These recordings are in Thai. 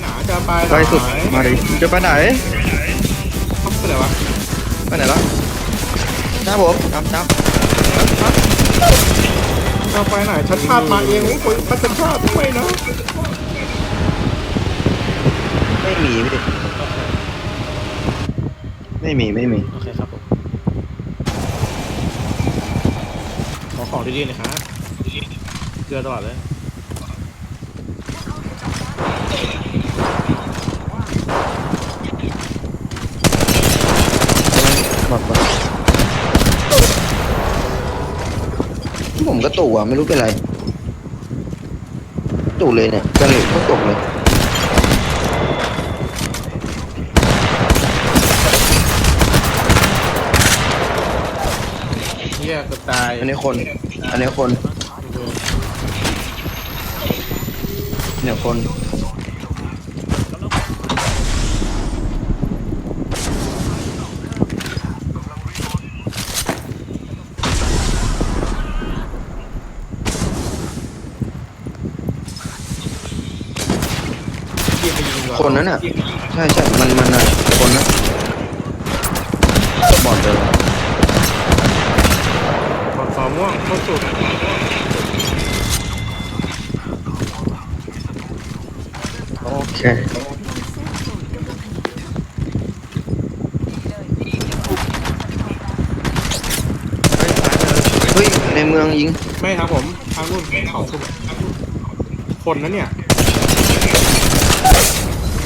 ไหนจะไปไหนไปสุดมาดิมึงจะไปไหนเข้าไปไหนวะไปไหนแล้วหน้าผมตามตามจะไปไหนชัดชาติมาเองโอ้ยชัดชาติด้วยนะไม่มีไม่ดิไม่มีไม่มีโอเคครับผมขอของดีๆหน่อยครับเกลือตลอดเลย บอกก่อนผมก็ตู่อะไม่รู้เป็นไรตู่เลยเนี่ยกระเหลกก็ตกเลยเฮียเกือบตายอันนี้คน อันนี้คนเนี่ยคน เฮียไปยิงเหรอ คนนั้นอะ ใช่ใช่มันมันอะคนนะบอดเลยขอขอม่วงเข้าสุดโอเคเฮ้ยในเมืองยิงไม่ครับผมทางนู่นเขาสุดคนนั้นเนี่ย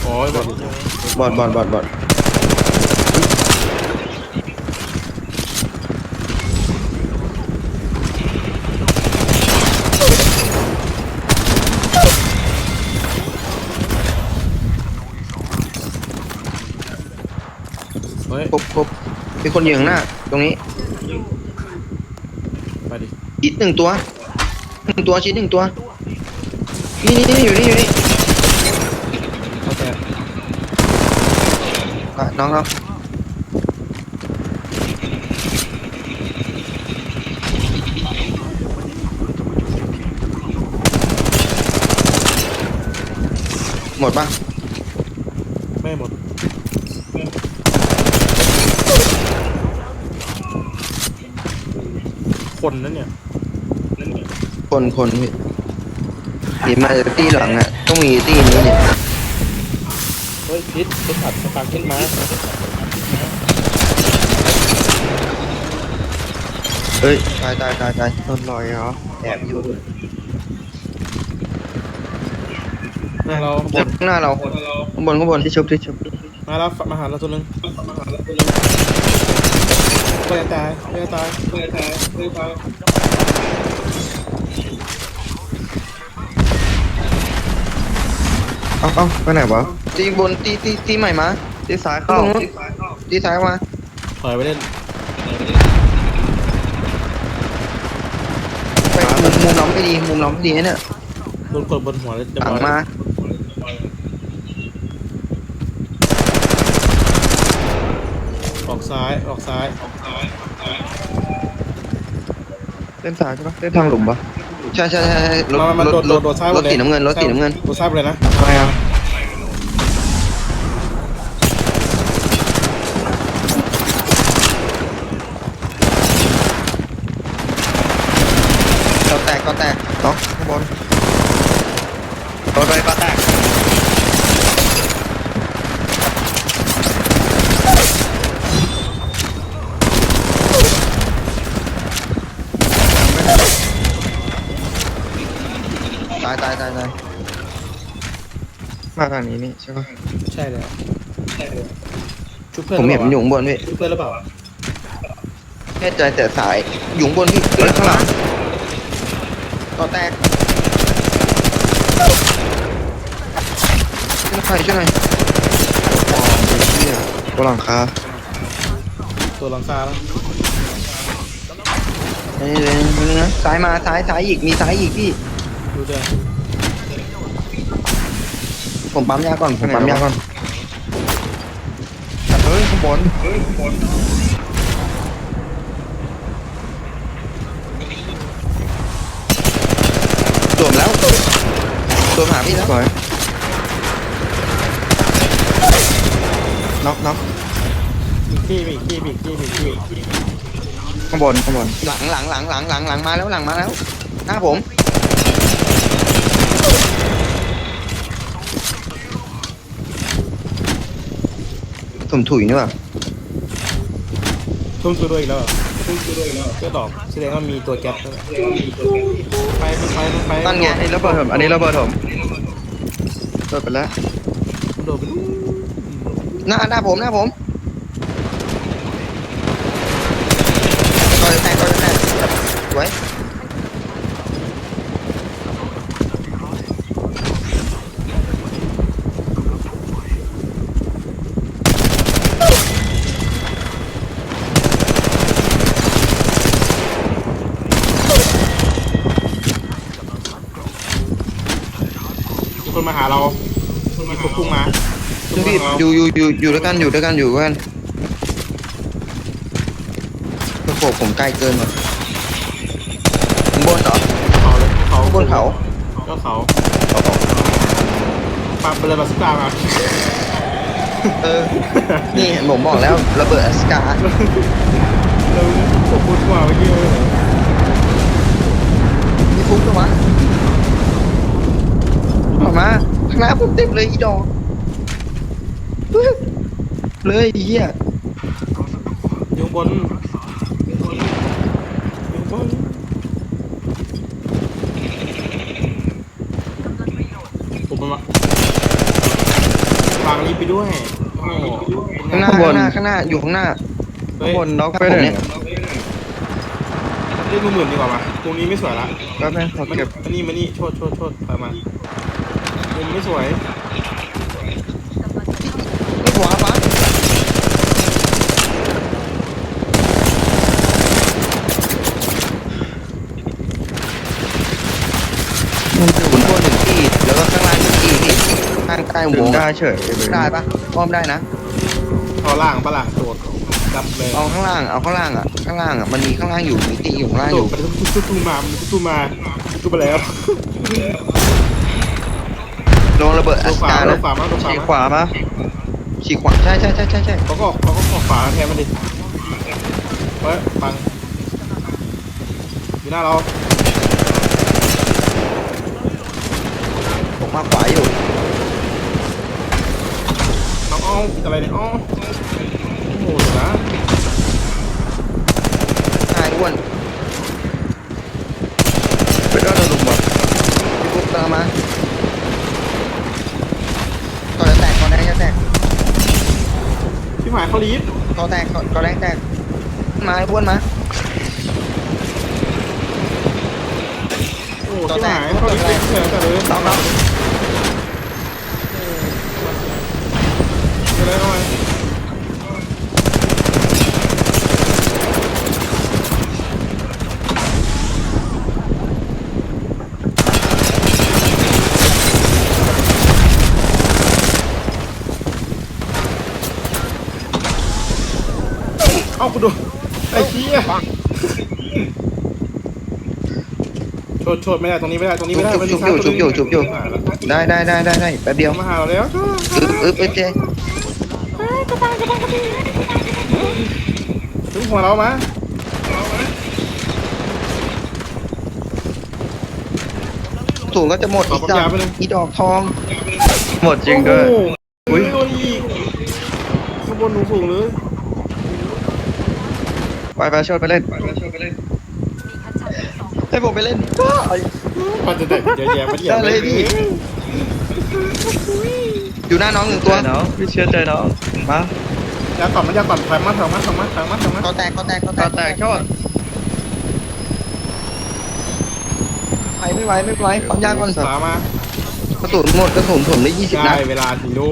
โอ้ยบอดบอดบอดบอดบอดเฮ้ย ครบครบมีคนยิงข้างหน้า ตรงนี้ไปดิอีกหนึ่งตัวหนึ่งตัวชิ้นหนึ่งตัว นี่นี่นี่อยู่นี่อยู่นี่ เข้าใจ อะน้องน้องหมดปะไม่หมด คนนั้นเนี่ยคนคนพี่ตีมาจากตีหลังอะ ต้องมีตีนี้เนี่ย เฮ้ยพิษพิษผัดสตาร์ขึ้นมาเฮ้ยตายตายตายตายโดนลอยเหรอแอบอยู่มาเราบจากนข้างหน้าเราข้างบนข้างบนที่ชุบที่ชุบมาแล้วมาหาเราตัวหนึงเพื่อนตายเพื่อนตายเพื่อนตายเพื่อนตาย เอ้าเอ้าไปไหนวะตีบนตีตีตีใหม่มาตีซ้ายเข้าตีซ้ายมาถอยไปเล่นไปมุมมุมเราไม่ดีมุมเราไม่ดีนะเนี่ยโดนกดบนหัวเลยจะหลับงอกมาออกซ้ายออกซ้ายเส้นซ้ายใช่ปะเส้นทางหลุมปะ ใช่ใช่ใช่ใช่รถมามาโดดโดดโดดซ้ายหมรดถเลยสีน้ำเงินรถสีน้ำเงิน โดดซ้ายไปเลยนะทำไมอะก็แตกก็แตกต้องข้างบนรถไฟก็แตก ตายตายตายตายมาทางนี้นี่ใช่ปะใช่แล้วชุบเพื่อนผมเห็นมันอหรืยู่อเปล่าข้างบนพี่ชุบเพื่อนหรือเปล่าแน่ใจแต่สายอยู่ข้างบนพี่เฮ้ยข้างหลังต่อแตกช่วยหน่อยช่วยหน่อยอ๋อเหี้ยตัวหลังคาตัวหลังคาแล้วเฮ้ยเดี๋ยวนึงนะซ้ายมาซ้ายซ้ายอีกมีซ้ายอีกพี่ดูเดือ ผมปั๊มยาก่อนผมปั๊มยาก่อนเฮ้ยข้างบนโดดแล้วโดดหาพี่แล้วสวยน็อกน็อกมีขี้มีขี้มีขี้มีขี้ข้างบนข้างบนหลังหลังหลังหลังหลังหลังมาแล้วหลังมาแล้วหน้าผม ถุ่มถุยนี่ว่ะทุ่มตัวด้วยอีกแล้วเหรอทุ่มตัวด้วยอีกแล้วเพื่อตอบแสดงว่ามีตัวแก๊ปด้วยไปมันไปมันไปนั่นไงอันนี้ระเบิดผมอันนี้ระเบิดผมเปิดไปแล้วโดดไปนู่นหน้าหน้าผมหน้าผมก่อนจะแตกก่อนจะแตกสวย มีคนมาหาเรามีคนพุ่งมาทุกที่อยู่อยู่อยู่อยู่ด้วยกันอยู่ด้วยกันอยู่ด้วยกันโอ้โหผมใกล้เกินว่ะข้างบนเหรอเขาเลยเขาข้างบนเขาก็เขาปาเปเลยบาสกามาเออ นี่เห็นผมบอกแล้วระเบิดอสกาเราผมพูดว่าเมื่อกี้เลยมีฟุ้งตัวมันออกมาข้าง หน้าผมเต็มเลยอีดอกปึ๊บเลยไอ้เหี้ยอยู่บนอยู่บนผมมาฟังนี้ไปด้วยโอ้โหข้างหน้าข้างหน้าข้างหน้าอยู่ข้างหน้าเฮ้ข้างยบนน็อกไปผมหเนี่นึ่งยเรียกมือหมื่นดีกว่าปะตรงนี้ไม่สวยละ แป๊บนึงขอมันเก็บอันนี้มานี่โชดโชดโชดถอยมา มุมไม่สวยนี่หัวปะมันอยู่บนบนหนึ่งที่แล้วก็ข้างล่างหนึ่งที่พี่ข้างใต้ถึหัวงได้เฉยได้ปะอ้อมได้นะ เอาล่างปะล่ะโดดจับเลยเอาข้างล่าง เอาข้างล่างอะ ข้างล่างอะ มันมีข้างล่างอยู่มีตีอยู่ข้างล่างโดอดยู่ ไปตุ้มตุ้มมามันตุ้มมาตุ้มไปแล้ว ลงระเบิดโดอันสขวาการโดนะนขวามาโดนขวาขี่มาขวามาฉีกขวาใช่ใช่ใช่ใช่ใช่เขาก็เขาก็ขอขวาแทนมันดิเฮ้ยฟังอยู่หน้าเราผมมาขวาอยู่น้องอ้อมอะไรเนี่ยอ้อโอ้โหเดี๋ยวนะนายอ้วนเป็นก็โดนลุมว่ะพี่ปุ๊บเติมมาก่อนจะแตกก่อนแดงจะแตก พี่ หมายเขาลีฟก่อนแตกก่อนก่อนแดงแตกมาไอ้อ้วนมา โอ้พี่หมายเขาลีฟเฉยๆแต่เลยน้องน้องเดี๋ยวเลยเอาไว้ เอ้ากูดูไอ้เหี้ยโชดโชดไม่ได้ตรงนี้ไม่ได้ตรงนี้ไม่ได้จุบอยู่จุบอยู่จุบอยู่ ได้ได้ได้ได้ได้แป๊บเดียวมาหาเราแล้วอึ๊บอึ๊บอึ๊บเจถึงหัวเรามาสูงก็จะหมดอีกดอกอีดอกทอง หมดจริงด้วยโอ้โหอุ๊ยโดนอีกข้างบนสูงสูงๆเลย ไปไปช่วยไปเล่นให้ผมไปเล่นมันจะเด็ดเยอะแยะมันเหยียบได้เลยพี่อยู่หน้าน้องหนึ่งเจตัวอน้องพี่เชื่อใจน้องมาอยาก่อนมันอยาก่อนถอยมาถอยมาถอยมาถอยมาถอยมาก็แตกก็แตกก็แตตากแตกชอดไปไม่ไหวไม่ไหวความยากก่อนขวามากระสุนหมดกระสุนผมได้ยี่สิบนัได้ดเวลาฮีโร่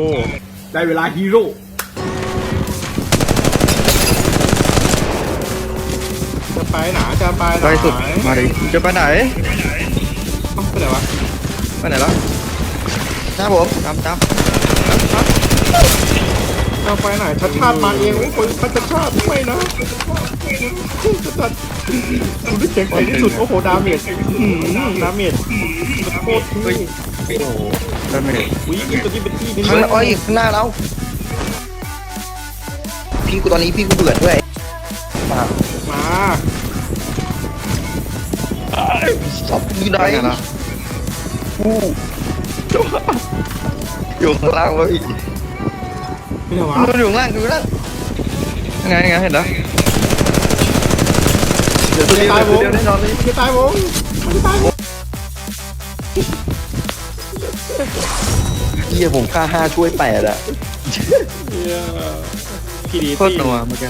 ได้เวลาฮีโร่ ไปไหนจะไปไหนไปสุดมาดิจะไปไหนเอ้าไปไหนวะไปไหนแล้วหน้าผมตามตามจะไปไหนชัดชาติมาเองโอ้โหชัดชาติไม่นะชัดชาติคุณได้เจ๋งไปที่สุดโอ้โหดาเมจอื้อหือดาเมจโคตรที่โอ้โหดาเมจวิ่งตัวนี้เป็นที่นี่ข้างหน้าอ้อยข้างหน้าเราพี่กูตอนนี้พี่กูเบื่อด้วยมามา ซับอยู่ไหนไปไงล่ะกูอยู่ข้างล่างวะพี่ไม่ใช่วะมันอยู่ข้างล่างอยู่ข้างล่างยังไงยังไงเห็นแล้วเดี๋ยวตัวเดียวเดี๋ยวตัวเดียวแน่นอนเลยไม่ตายวงไม่ตายวงเฮียผมค่าห้าช่วยแปดอะเหี้ยพี่ดีโคตรนัวเมื่อกี้